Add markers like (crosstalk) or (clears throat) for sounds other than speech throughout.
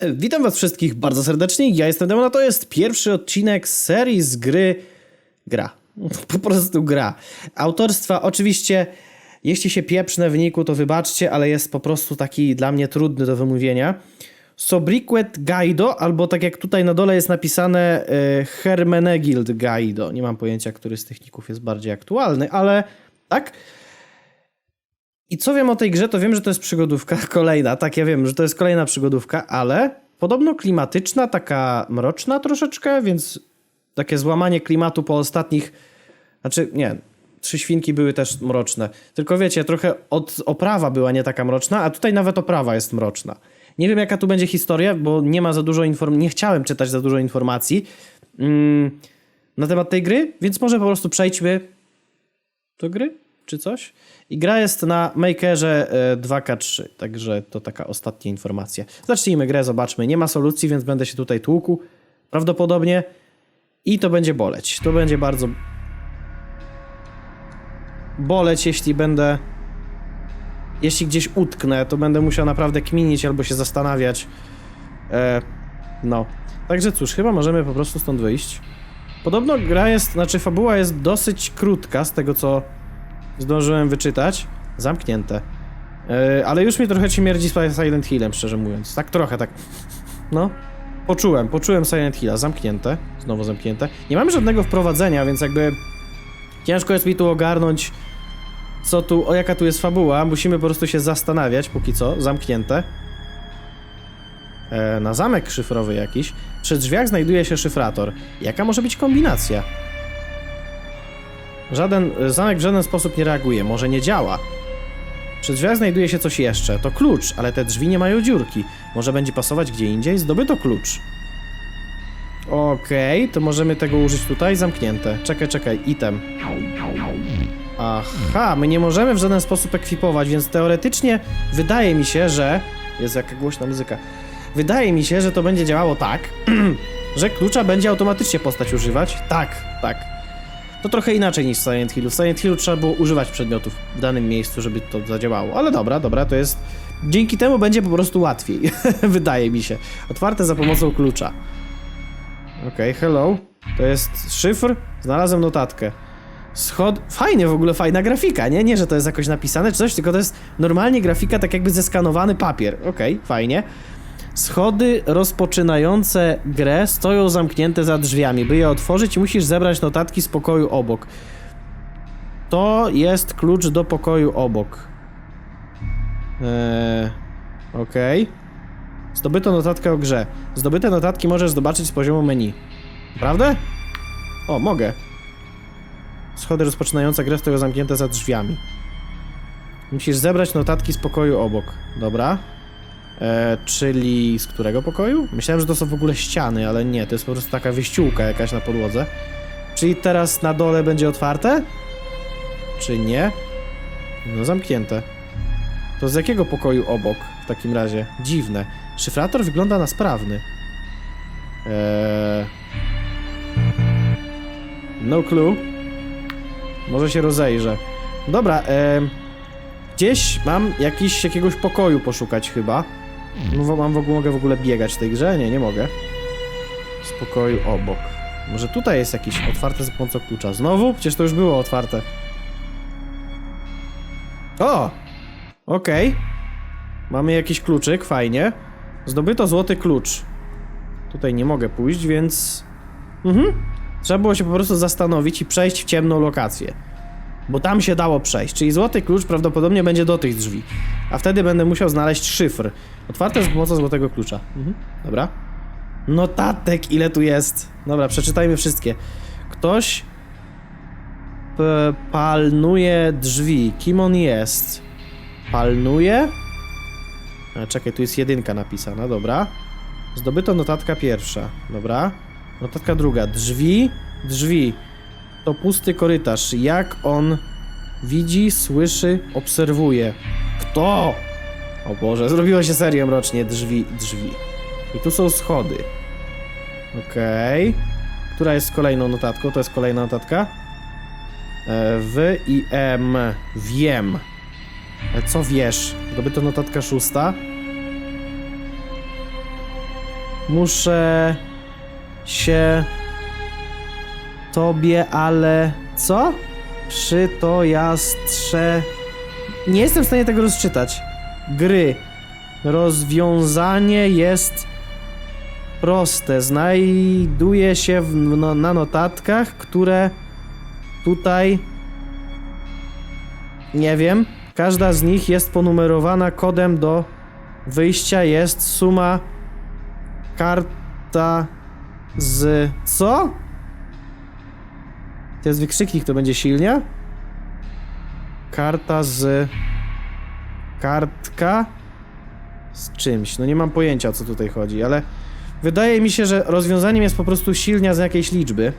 Witam was wszystkich bardzo serdecznie, ja jestem Demon, a to jest pierwszy odcinek serii z gry... Gra. (laughs) Po prostu gra. Autorstwa oczywiście, jeśli się pieprznę w niku, to wybaczcie, ale jest po prostu taki dla mnie trudny do wymówienia. Sobriquet Gaido, albo tak jak tutaj na dole jest napisane e, Hermenegild Gaido. Nie mam pojęcia, który z tych ników jest bardziej aktualny, ale tak. I co wiem o tej grze, to wiem, że to jest przygodówka (laughs) kolejna. Tak, ja wiem, że to jest kolejna przygodówka, ale podobno klimatyczna, taka mroczna troszeczkę, więc takie złamanie klimatu po ostatnich. Znaczy, nie. Trzy świnki były też mroczne. Tylko wiecie, trochę od oprawa była nie taka mroczna, a tutaj nawet oprawa jest mroczna. Nie wiem, jaka tu będzie historia, bo nie ma za dużo informacji. Nie chciałem czytać za dużo informacji mm, na temat tej gry, więc może po prostu przejdźmy do gry, czy coś. I gra jest na Makerze e, 2K3, także to taka ostatnia informacja. Zacznijmy grę, zobaczmy. Nie ma solucji, więc będę się tutaj tłukł prawdopodobnie i to będzie boleć. To będzie bardzo boleć, jeśli będę jeśli gdzieś utknę, to będę musiał naprawdę kminić albo się zastanawiać. E, no. Także cóż, chyba możemy po prostu stąd wyjść. Podobno gra jest, znaczy fabuła jest dosyć krótka z tego co zdążyłem wyczytać. Zamknięte. Yy, ale już mi trochę śmierdzi Silent Hillem, szczerze mówiąc. Tak trochę, tak. No. Poczułem, poczułem Silent Hilla. Zamknięte. Znowu zamknięte. Nie mamy żadnego wprowadzenia, więc jakby ciężko jest mi tu ogarnąć co tu, o jaka tu jest fabuła. Musimy po prostu się zastanawiać, póki co. Zamknięte. E, na zamek szyfrowy jakiś. Przy drzwiach znajduje się szyfrator. Jaka może być kombinacja? Żaden zamek w żaden sposób nie reaguje, może nie działa. Przy drzwiach znajduje się coś jeszcze. To klucz, ale te drzwi nie mają dziurki. Może będzie pasować gdzie indziej? Zdobyto klucz. Okej, to możemy tego użyć tutaj. Zamknięte. Czekaj, czekaj. Item. Aha, my nie możemy w żaden sposób ekwipować, więc teoretycznie wydaje mi się, że... Jest jaka głośna muzyka. Wydaje mi się, że to będzie działało tak, (clears throat) że klucza będzie automatycznie postać używać. Tak, tak. To trochę inaczej niż w Silent Hillu. W Silent Hillu trzeba było używać przedmiotów w danym miejscu, żeby to zadziałało. Ale dobra, dobra, to jest... Dzięki temu będzie po prostu łatwiej. (laughs) Wydaje mi się. Otwarte za pomocą klucza. Okej, hello. To jest szyfr. Znalazłem notatkę. Schod... Fajnie w ogóle, fajna grafika, nie? Nie, że to jest jakoś napisane czy coś, tylko to jest normalnie grafika, tak jakby zeskanowany papier. Okej, fajnie. Schody rozpoczynające grę stoją zamknięte za drzwiami. By je otworzyć, musisz zebrać notatki z pokoju obok. To jest klucz do pokoju obok. Eee, Okej. Zdobyto notatkę o grze. Zdobyte notatki możesz zobaczyć z poziomu menu. Prawda? O, mogę. Schody rozpoczynające grę stoją zamknięte za drzwiami. Musisz zebrać notatki z pokoju obok. Dobra. E, czyli z którego pokoju? Myślałem, że to są w ogóle ściany, ale nie, to jest po prostu taka wyściółka jakaś na podłodze. Czyli teraz na dole będzie otwarte? Czy nie? No zamknięte. To z jakiego pokoju obok w takim razie? Dziwne. Szyfrator wygląda na sprawny. Eee... No clue. Może się rozejrzę. Dobra, gdzieś mam jakiś, jakiegoś pokoju poszukać chyba. No, mam w ogóle, mogę w ogóle biegać w tej grze? Nie, nie mogę. Z pokoju obok. Może tutaj jest jakiś otwarte za pomocą klucza. Znowu? Przecież to już było otwarte. O! Okej. Mamy jakiś kluczyk, fajnie. Zdobyto złoty klucz. Tutaj nie mogę pójść, więc... Mhm. Trzeba było się po prostu zastanowić i przejść w ciemną lokację. Bo tam się dało przejść, czyli złoty klucz prawdopodobnie będzie do tych drzwi. A wtedy będę musiał znaleźć szyfr. Otwarte za pomocą złotego klucza. Mhm. Dobra. Notatek, ile tu jest? Dobra, przeczytajmy wszystkie. Ktoś palnuje drzwi. Kim on jest? Palnuje? A, czekaj, tu jest jedynka napisana, dobra. Zdobyto notatka pierwsza, dobra. Notatka druga. Drzwi, drzwi. To pusty korytarz. Jak on widzi, słyszy, obserwuje? Kto? O Boże, zrobiło się serio mrocznie. Drzwi, drzwi. I tu są schody. Okej. Która jest kolejną notatką? To jest kolejna notatka. E, W i M. Wiem. E, Co wiesz? Zdobyto notatka szósta. muszę się tobie, ale co? Przy to ja strze... Nie jestem w stanie tego rozczytać. Gry. Rozwiązanie jest proste. Znajduje się w, no, na notatkach, które tutaj. Nie wiem. Każda z nich jest ponumerowana kodem do wyjścia. Jest suma karta z. Co? To jest wykrzyknik, to będzie silnia? Karta z. Kartka z czymś. No nie mam pojęcia o co tutaj chodzi, ale wydaje mi się, że rozwiązaniem jest po prostu silnia z jakiejś liczby.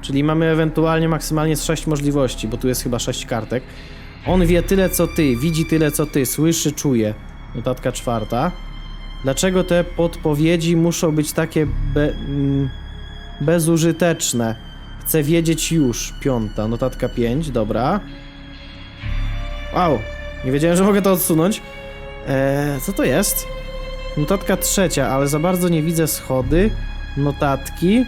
Czyli mamy ewentualnie maksymalnie z 6 możliwości, bo tu jest chyba 6 kartek. On wie tyle co ty, widzi tyle co ty, słyszy, czuje. Notatka czwarta. Dlaczego te podpowiedzi muszą być takie be, mm, bezużyteczne? Chcę wiedzieć już. Piąta, notatka 5, dobra. Wow, nie wiedziałem, że mogę to odsunąć. Eee, co to jest? Notatka trzecia, ale za bardzo nie widzę schody. Notatki. Eee,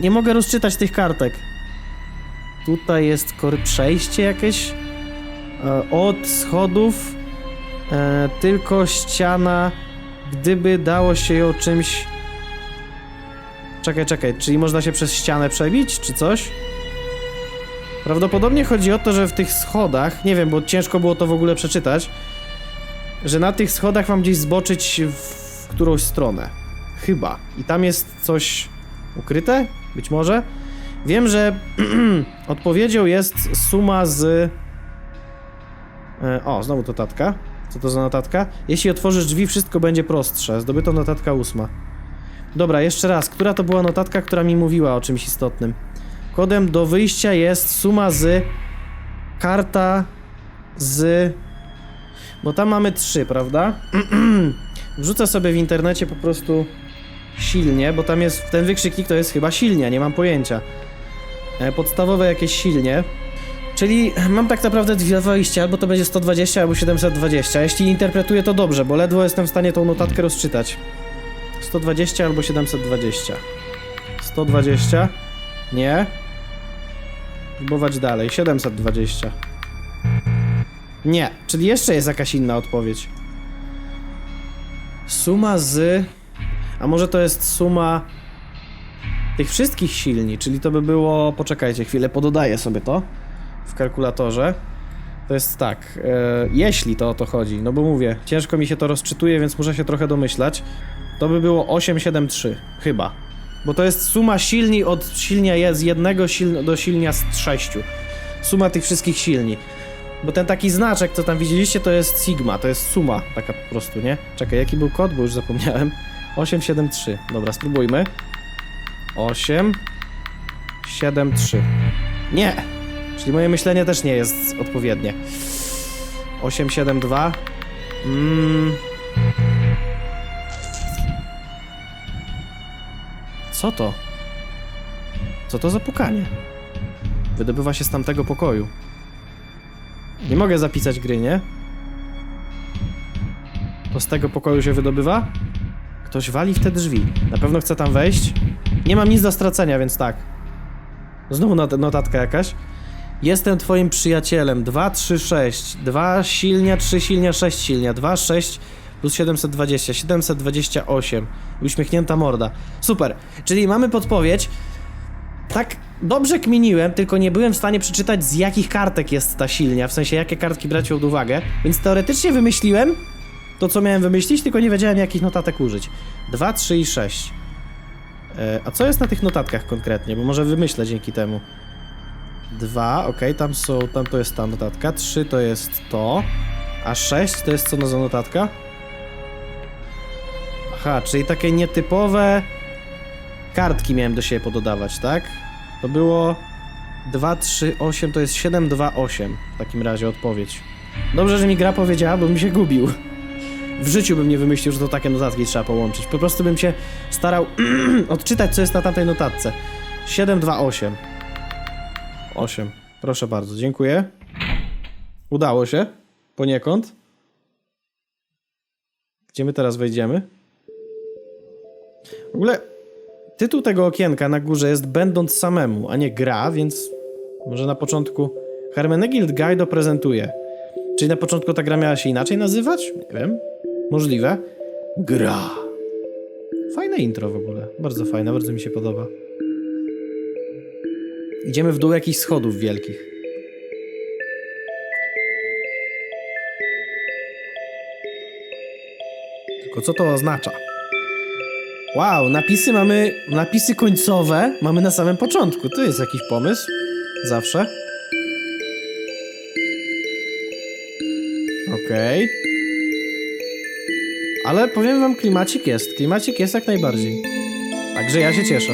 nie mogę rozczytać tych kartek. Tutaj jest przejście jakieś. E, od schodów e, tylko ściana. Gdyby dało się ją czymś. Czekaj, czekaj, czyli można się przez ścianę przebić, czy coś? Prawdopodobnie chodzi o to, że w tych schodach, nie wiem, bo ciężko było to w ogóle przeczytać, że na tych schodach mam gdzieś zboczyć w którąś stronę. Chyba. I tam jest coś ukryte? Być może? Wiem, że (clears throat) odpowiedzią jest suma z. E, O, znowu notatka. Co to za notatka? Jeśli otworzysz drzwi, wszystko będzie prostsze. Zdobyto notatka ósma. Dobra, jeszcze raz. Która to była notatka, która mi mówiła o czymś istotnym? Kodem do wyjścia jest suma z. Karta z. Bo tam mamy trzy, prawda? (clears throat) Wrzucę sobie w internecie po prostu silnie, bo tam jest ten wykrzyknik to jest chyba silnia, nie mam pojęcia. E, Podstawowe jakieś silnie. Czyli (clears throat) mam tak naprawdę dwie wejścia, albo to będzie 120, albo 720. Jeśli interpretuję to dobrze, bo ledwo jestem w stanie tą notatkę rozczytać. 120 albo 720. 120. Nie. Próbować dalej. 720. Nie, czyli jeszcze jest jakaś inna odpowiedź. Suma z. A może to jest suma tych wszystkich silni, czyli to by było. Poczekajcie chwilę, pododaję sobie to w kalkulatorze. To jest tak, e, jeśli to o to chodzi, no bo mówię, ciężko mi się to rozczytuje, więc muszę się trochę domyślać. To by było 873, chyba. Bo to jest suma silni od silnia je- z jednego siln do silnia z sześciu. Suma tych wszystkich silni. Bo ten taki znaczek, co tam widzieliście, to jest Sigma, to jest suma taka po prostu, nie? Czekaj, jaki był kod, bo już zapomniałem. 873. Dobra, spróbujmy. 8 7 3. Nie! Czyli moje myślenie też nie jest odpowiednie. 8 7 2. Mm. Co to? Co to za pukanie? Wydobywa się z tamtego pokoju. Nie mogę zapisać gry, nie? To z tego pokoju się wydobywa? Ktoś wali w te drzwi. Na pewno chce tam wejść. Nie mam nic do stracenia, więc tak. Znowu not notatka jakaś. Jestem twoim przyjacielem. 2, 3, 6. 2 silnia, 3 silnia, 6 silnia. 2, 6 plus 720. 728. Uśmiechnięta morda. Super. Czyli mamy podpowiedź. Tak dobrze kminiłem, tylko nie byłem w stanie przeczytać z jakich kartek jest ta silnia, w sensie jakie kartki brać pod uwagę, więc teoretycznie wymyśliłem to, co miałem wymyślić, tylko nie wiedziałem jakich notatek użyć. 2, 3 i 6. E, a co jest na tych notatkach konkretnie? Bo może wymyślę dzięki temu. 2, ok, tam są, tam to jest ta notatka, 3 to jest to, a 6 to jest co no za notatka? Aha, czyli takie nietypowe kartki miałem do siebie pododawać, tak? To było 2, 3, 8, to jest 7, 2, 8 w takim razie odpowiedź. Dobrze, że mi gra powiedziała, bo bym się gubił. W życiu bym nie wymyślił, że to takie notatki trzeba połączyć. Po prostu bym się starał (clears throat) odczytać, co jest na tamtej notatce. 7, 2, 8. 8. Proszę bardzo, dziękuję. Udało się. Poniekąd. Gdzie my teraz wejdziemy? W ogóle tytuł tego okienka na górze jest będąc samemu, a nie gra, więc może na początku Hermenegild Guide prezentuje. Czyli na początku ta gra miała się inaczej nazywać? Nie wiem. Możliwe. Gra. Fajne intro w ogóle. Bardzo fajne, bardzo mi się podoba. Idziemy w dół jakichś schodów wielkich. Tylko co to oznacza? Wow, napisy mamy, napisy końcowe mamy na samym początku. To jest jakiś pomysł. Zawsze. Okej. Ale powiem wam, klimacik jest. Klimacik jest jak najbardziej. Także ja się cieszę.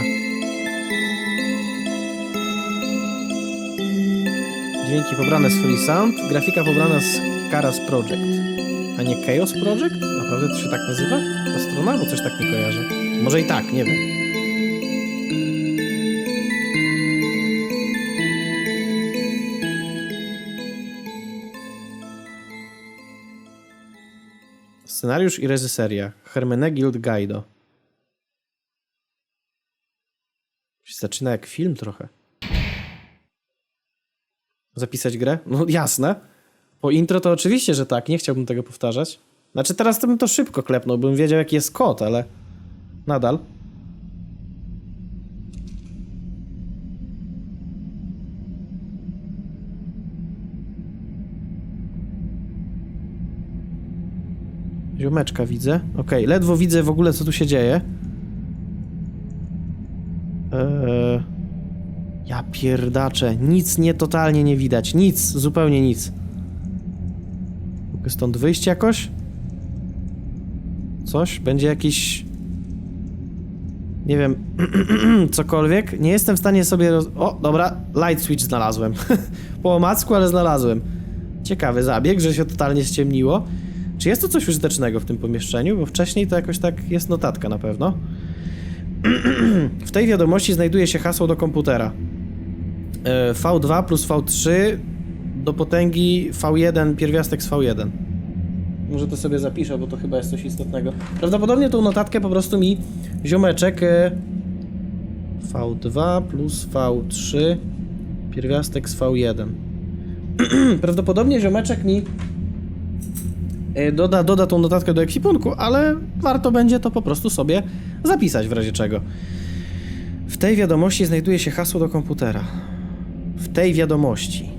Dźwięki pobrane z Free Sound, grafika pobrana z Karas Project. A nie Chaos Project? Naprawdę to się tak nazywa? Ta strona? Bo coś tak nie kojarzę. Może i tak, nie wiem. Scenariusz i reżyseria Hermenegild Guido. Zaczyna jak film trochę. Zapisać grę? No jasne. Po intro to oczywiście, że tak. Nie chciałbym tego powtarzać. Znaczy teraz to bym to szybko klepnął, bym wiedział jaki jest kod, ale nadal. Ziomeczka widzę. Okej, ledwo widzę w ogóle co tu się dzieje. Eee... Ja pierdaczę. Nic nie totalnie nie widać. Nic, zupełnie nic. Mogę stąd wyjść jakoś? Coś? Będzie jakiś... Nie wiem, (clears throat) cokolwiek. Nie jestem w stanie sobie roz... O, dobra, light switch znalazłem. (laughs) po omacku, ale znalazłem. Ciekawy zabieg, że się totalnie ściemniło. Czy jest to coś użytecznego w tym pomieszczeniu? Bo wcześniej to jakoś tak jest notatka na pewno. (clears throat) w tej wiadomości znajduje się hasło do komputera. E, V2 plus V3 do potęgi V1 pierwiastek z V1. Może to sobie zapiszę, bo to chyba jest coś istotnego. Prawdopodobnie tą notatkę po prostu mi ziomeczek e, V2 plus V3 pierwiastek z V1. (clears throat) Prawdopodobnie ziomeczek mi e, doda, doda tą notatkę do ekwipunku, ale warto będzie to po prostu sobie zapisać w razie czego. W tej wiadomości znajduje się hasło do komputera. W tej wiadomości.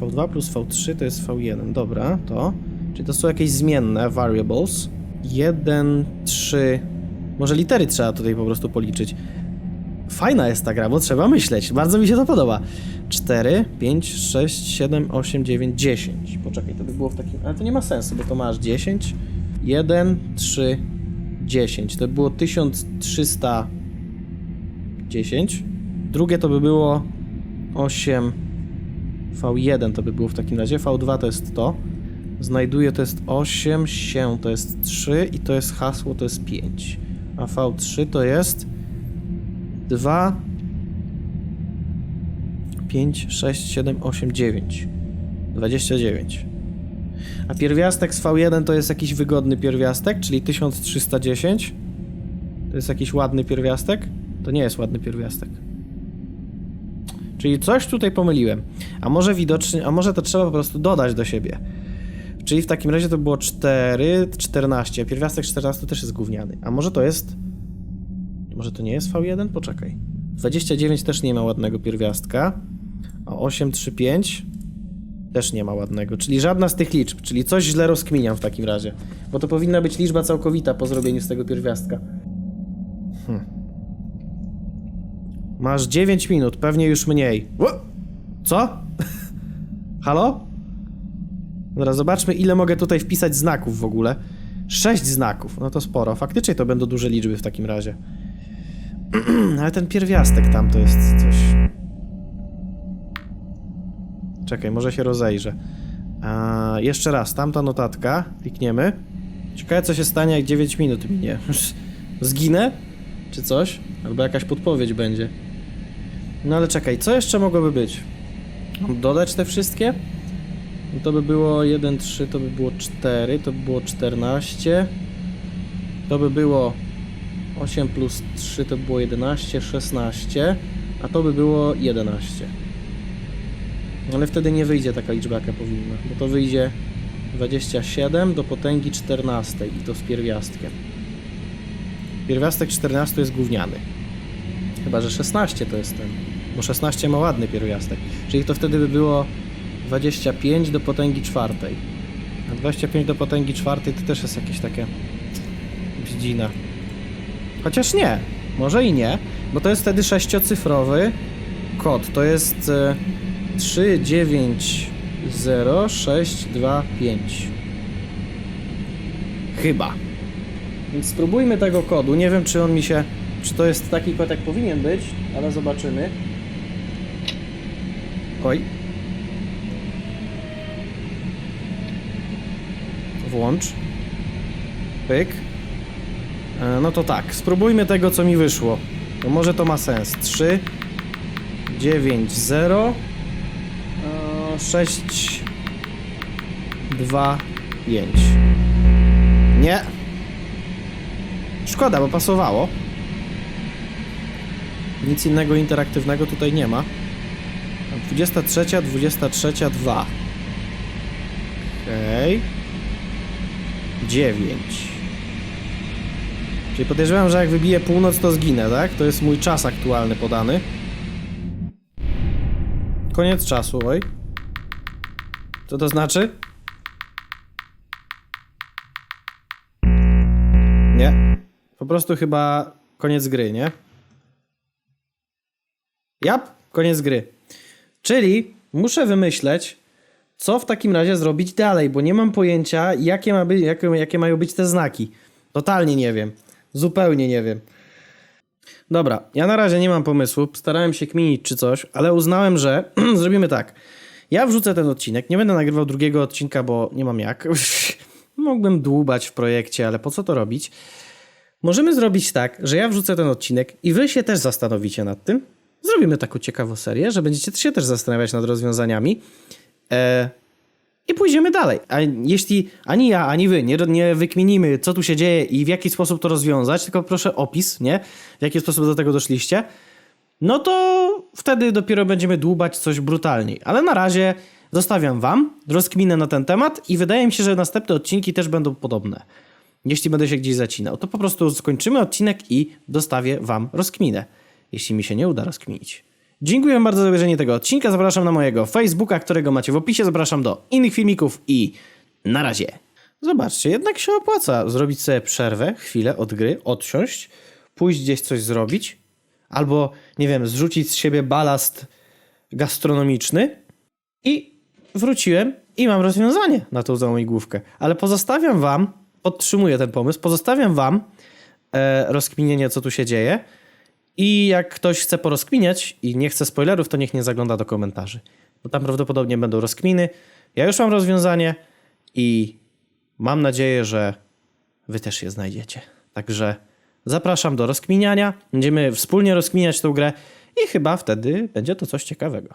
V2 plus V3 to jest V1. Dobra, to. Czyli to są jakieś zmienne variables. 1, 3. Może litery trzeba tutaj po prostu policzyć. Fajna jest ta gra, bo trzeba myśleć. Bardzo mi się to podoba. 4, 5, 6, 7, 8, 9, 10. Poczekaj, to by było w takim. Ale to nie ma sensu, bo to masz 10. 1, 3, 10. To by było 1310. Drugie to by było 8. V1 to by było w takim razie. V2 to jest to. Znajduję to jest 8, się to jest 3 i to jest hasło to jest 5. A V3 to jest 2, 5, 6, 7, 8, 9. 29. A pierwiastek z V1 to jest jakiś wygodny pierwiastek, czyli 1310. To jest jakiś ładny pierwiastek? To nie jest ładny pierwiastek. Czyli coś tutaj pomyliłem. A może widocznie, a może to trzeba po prostu dodać do siebie. Czyli w takim razie to było 4, 14, a pierwiastek 14 też jest gówniany. A może to jest... Może to nie jest V1? Poczekaj. 29 też nie ma ładnego pierwiastka. A 8, 3, 5 też nie ma ładnego. Czyli żadna z tych liczb. Czyli coś źle rozkminiam w takim razie. Bo to powinna być liczba całkowita po zrobieniu z tego pierwiastka. Hmm. Masz 9 minut, pewnie już mniej. Co? (laughs) Halo? Dobra, zobaczmy ile mogę tutaj wpisać znaków w ogóle. 6 znaków, no to sporo. Faktycznie to będą duże liczby w takim razie. (clears throat) Ale ten pierwiastek tam to jest coś... Czekaj, może się rozejrzę. A, jeszcze raz, tamta notatka. Klikniemy. Ciekawe co się stanie jak 9 minut minie. (laughs) Zginę? Czy coś? Albo jakaś podpowiedź będzie. No ale czekaj, co jeszcze mogłoby być? Dodać te wszystkie? No to by było 1, 3, to by było 4, to by było 14. To by było 8 plus 3 to by było 11, 16, a to by było 11. Ale wtedy nie wyjdzie taka liczba, jaka powinna, bo to wyjdzie 27 do potęgi 14 i to z pierwiastkiem. Pierwiastek 14 jest gówniany. Chyba, że 16 to jest ten, bo 16 ma ładny pierwiastek. Czyli to wtedy by było 25 do potęgi czwartej. A 25 do potęgi czwartej to też jest jakieś takie bździna. Chociaż nie, może i nie, bo to jest wtedy sześciocyfrowy kod. To jest e, 390625. Chyba. Więc spróbujmy tego kodu. Nie wiem, czy on mi się. Czy to jest taki kod, jak powinien być, ale zobaczymy. Oj. Włącz. Pyk. E, No to tak, spróbujmy tego, co mi wyszło. No może to ma sens. 3, 9, 0, 6, 2, 5. Nie. Szkoda, bo pasowało. Nic innego interaktywnego tutaj nie ma. 23, 23, 2. Okej. 9. Czyli podejrzewam, że jak wybiję północ, to zginę, tak? To jest mój czas aktualny podany. Koniec czasu, oj. Co to znaczy? Nie. Po prostu chyba koniec gry, nie? Jap, koniec gry. Czyli muszę wymyśleć, co w takim razie zrobić dalej, bo nie mam pojęcia, jakie, ma być, jakie, jakie mają być te znaki. Totalnie nie wiem. Zupełnie nie wiem. Dobra, ja na razie nie mam pomysłu. Starałem się kminić czy coś, ale uznałem, że (clears throat) zrobimy tak. Ja wrzucę ten odcinek. Nie będę nagrywał drugiego odcinka, bo nie mam jak. (laughs) Mógłbym dłubać w projekcie, ale po co to robić? Możemy zrobić tak, że ja wrzucę ten odcinek i wy się też zastanowicie nad tym. Zrobimy taką ciekawą serię, że będziecie się też zastanawiać nad rozwiązaniami. E, I pójdziemy dalej. A jeśli ani ja, ani wy nie, nie wykminimy, co tu się dzieje i w jaki sposób to rozwiązać, tylko proszę opis, nie? W jaki sposób do tego doszliście, no to wtedy dopiero będziemy dłubać coś brutalniej. Ale na razie zostawiam wam rozkminę na ten temat i wydaje mi się, że następne odcinki też będą podobne. Jeśli będę się gdzieś zacinał, to po prostu skończymy odcinek i dostawię wam rozkminę, jeśli mi się nie uda rozkminić. Dziękuję bardzo za obejrzenie tego odcinka. Zapraszam na mojego Facebooka, którego macie w opisie. Zapraszam do innych filmików i na razie. Zobaczcie, jednak się opłaca zrobić sobie przerwę, chwilę od gry, odsiąść, pójść gdzieś coś zrobić, albo, nie wiem, zrzucić z siebie balast gastronomiczny i wróciłem i mam rozwiązanie na tą całą igłówkę. Ale pozostawiam wam, podtrzymuję ten pomysł, pozostawiam wam e, rozkminienie, co tu się dzieje. I jak ktoś chce porozkminiać i nie chce spoilerów, to niech nie zagląda do komentarzy. Bo tam prawdopodobnie będą rozkminy. Ja już mam rozwiązanie i mam nadzieję, że wy też je znajdziecie. Także zapraszam do rozkminiania. Będziemy wspólnie rozkminiać tę grę i chyba wtedy będzie to coś ciekawego.